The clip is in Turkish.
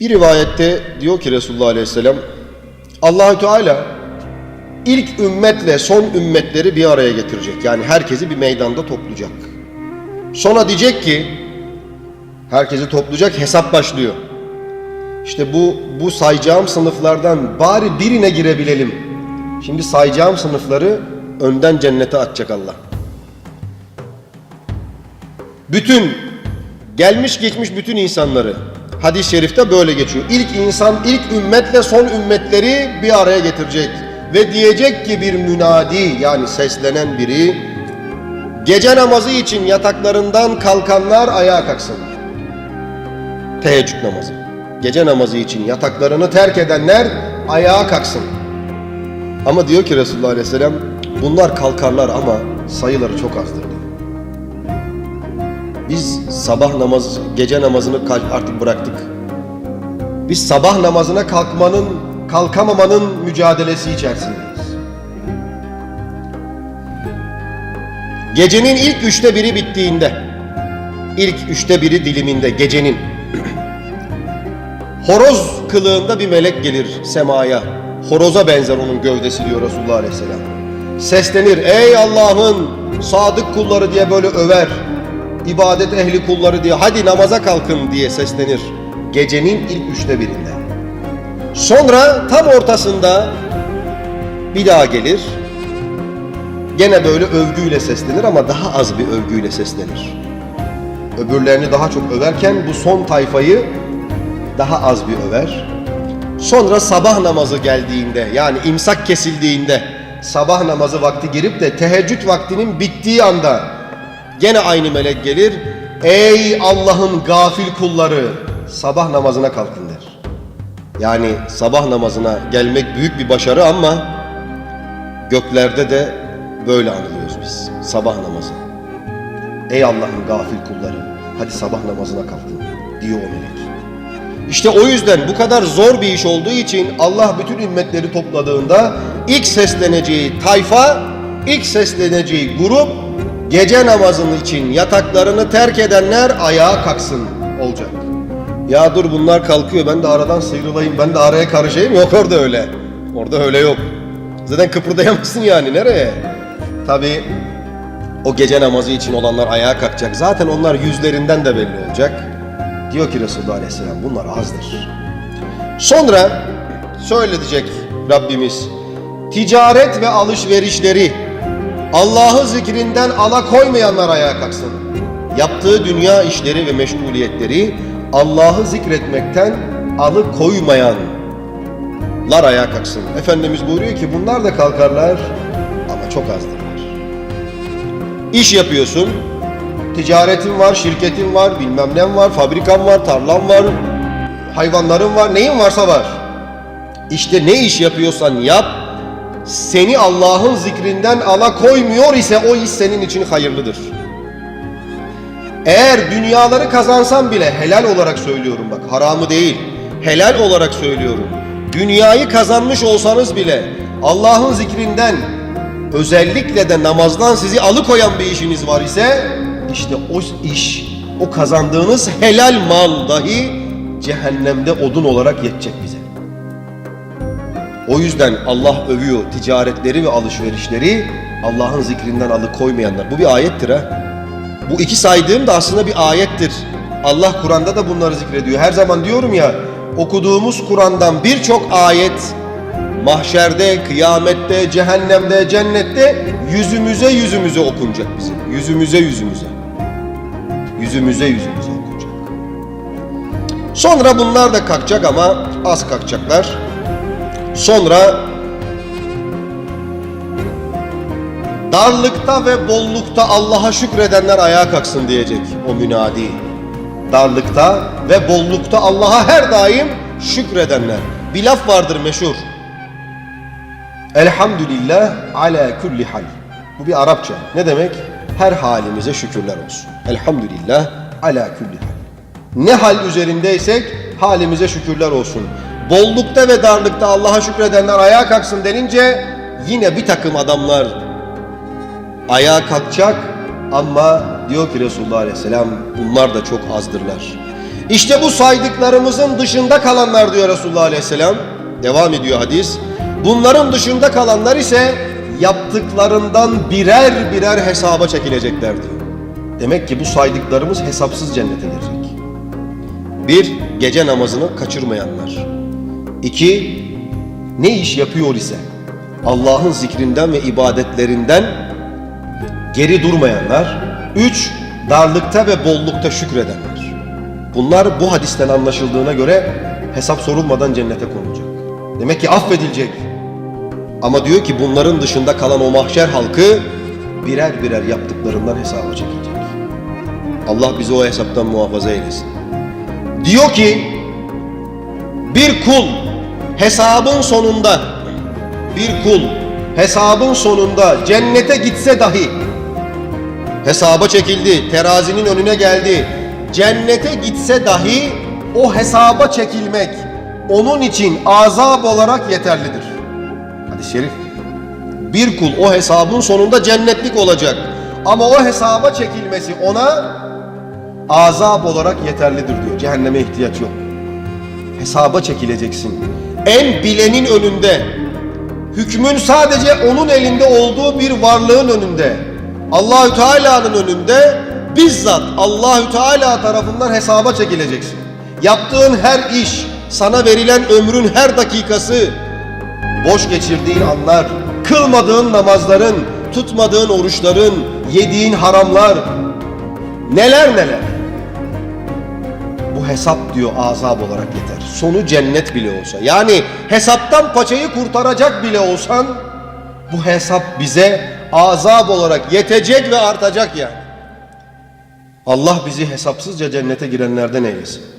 Bir rivayette diyor ki Resulullah Aleyhisselam Allahü Teala ilk ümmetle son ümmetleri bir araya getirecek. Yani herkesi bir meydanda toplayacak. Sonra diyecek ki herkesi toplayacak hesap başlıyor. İşte bu bu sayacağım sınıflardan bari birine girebilelim. Şimdi sayacağım sınıfları önden cennete atacak Allah. Bütün gelmiş geçmiş bütün insanları hadis-i şerifte böyle geçiyor. İlk insan ilk ümmetle son ümmetleri bir araya getirecek ve diyecek ki bir münadi yani seslenen biri gece namazı için yataklarından kalkanlar ayağa kalksın. Teheccüd namazı. Gece namazı için yataklarını terk edenler ayağa kalksın. Ama diyor ki Resulullah Aleyhisselam bunlar kalkarlar ama sayıları çok azdır. Biz sabah namazı, gece namazını artık bıraktık. Biz sabah namazına kalkmanın, kalkamamanın mücadelesi içerisindeyiz. Gecenin ilk üçte biri bittiğinde, ilk üçte biri diliminde gecenin, horoz kılığında bir melek gelir semaya. Horoza benzer onun gövdesi diyor Resulullah Aleyhisselam. Seslenir, ey Allah'ın sadık kulları diye böyle över ibadet ehli kulları diye hadi namaza kalkın diye seslenir. Gecenin ilk üçte birinde. Sonra tam ortasında bir daha gelir. Gene böyle övgüyle seslenir ama daha az bir övgüyle seslenir. Öbürlerini daha çok överken bu son tayfayı daha az bir över. Sonra sabah namazı geldiğinde yani imsak kesildiğinde sabah namazı vakti girip de teheccüd vaktinin bittiği anda Gene aynı melek gelir. Ey Allah'ın gafil kulları sabah namazına kalkın der. Yani sabah namazına gelmek büyük bir başarı ama göklerde de böyle anılıyoruz biz sabah namazı. Ey Allah'ın gafil kulları hadi sabah namazına kalkın diyor o melek. İşte o yüzden bu kadar zor bir iş olduğu için Allah bütün ümmetleri topladığında ilk sesleneceği tayfa, ilk sesleneceği grup gece namazının için yataklarını terk edenler ayağa kalksın olacak. Ya dur bunlar kalkıyor ben de aradan sıyrılayım ben de araya karışayım yok orada öyle. Orada öyle yok. Zaten kıpırdayamazsın yani nereye? Tabi o gece namazı için olanlar ayağa kalkacak. Zaten onlar yüzlerinden de belli olacak. Diyor ki Resulullah Aleyhisselam bunlar azdır. Sonra şöyle diyecek Rabbimiz. Ticaret ve alışverişleri Allah'ı zikrinden alakoymayanlar ayağa kalksın. Yaptığı dünya işleri ve meşguliyetleri Allah'ı zikretmekten alıkoymayanlar ayağa kalksın. Efendimiz buyuruyor ki bunlar da kalkarlar ama çok azdırlar. İş yapıyorsun, ticaretin var, şirketin var, bilmem ne var, fabrikan var, tarlan var, hayvanların var, neyin varsa var. İşte ne iş yapıyorsan yap, seni Allah'ın zikrinden alakoymuyor ise o iş senin için hayırlıdır. Eğer dünyaları kazansan bile helal olarak söylüyorum bak haramı değil helal olarak söylüyorum. Dünyayı kazanmış olsanız bile Allah'ın zikrinden özellikle de namazdan sizi alıkoyan bir işiniz var ise işte o iş o kazandığınız helal mal dahi cehennemde odun olarak yetecek bize. O yüzden Allah övüyor ticaretleri ve alışverişleri Allah'ın zikrinden alıkoymayanlar. Bu bir ayettir ha. Bu iki saydığım da aslında bir ayettir. Allah Kur'an'da da bunları zikrediyor. Her zaman diyorum ya okuduğumuz Kur'an'dan birçok ayet mahşerde, kıyamette, cehennemde, cennette yüzümüze yüzümüze okunacak bizim. Yüzümüze yüzümüze. Yüzümüze yüzümüze okunacak. Sonra bunlar da kalkacak ama az kalkacaklar. Sonra darlıkta ve bollukta Allah'a şükredenler ayağa kalksın diyecek o münadi. Darlıkta ve bollukta Allah'a her daim şükredenler. Bir laf vardır meşhur. Elhamdülillah ala kulli hal. Bu bir Arapça. Ne demek? Her halimize şükürler olsun. Elhamdülillah ala kulli hal. Ne hal üzerindeysek halimize şükürler olsun. Bollukta ve darlıkta Allah'a şükredenler ayağa kalksın denince yine bir takım adamlar ayağa kalkacak ama diyor ki Resulullah Aleyhisselam bunlar da çok azdırlar. İşte bu saydıklarımızın dışında kalanlar diyor Resulullah Aleyhisselam. Devam ediyor hadis. Bunların dışında kalanlar ise yaptıklarından birer birer hesaba çekilecekler diyor. Demek ki bu saydıklarımız hesapsız cennete girecek. Bir, gece namazını kaçırmayanlar. İki, ne iş yapıyor ise Allah'ın zikrinden ve ibadetlerinden geri durmayanlar. Üç, darlıkta ve bollukta şükredenler. Bunlar bu hadisten anlaşıldığına göre hesap sorulmadan cennete konulacak. Demek ki affedilecek. Ama diyor ki bunların dışında kalan o mahşer halkı birer birer yaptıklarından hesaba çekilecek. Allah bizi o hesaptan muhafaza eylesin. Diyor ki bir kul hesabın sonunda bir kul hesabın sonunda cennete gitse dahi hesaba çekildi, terazinin önüne geldi. Cennete gitse dahi o hesaba çekilmek onun için azap olarak yeterlidir. Hadis-i şerif. Bir kul o hesabın sonunda cennetlik olacak. Ama o hesaba çekilmesi ona azap olarak yeterlidir diyor. Cehenneme ihtiyaç yok. Hesaba çekileceksin. En bilenin önünde, hükmün sadece onun elinde olduğu bir varlığın önünde, Allahü Teala'nın önünde bizzat Allahü Teala tarafından hesaba çekileceksin. Yaptığın her iş, sana verilen ömrün her dakikası, boş geçirdiğin anlar, kılmadığın namazların, tutmadığın oruçların, yediğin haramlar, neler neler. Hesap diyor azap olarak yeter. Sonu cennet bile olsa. Yani hesaptan paçayı kurtaracak bile olsan bu hesap bize azap olarak yetecek ve artacak yani. Allah bizi hesapsızca cennete girenlerden eylesin.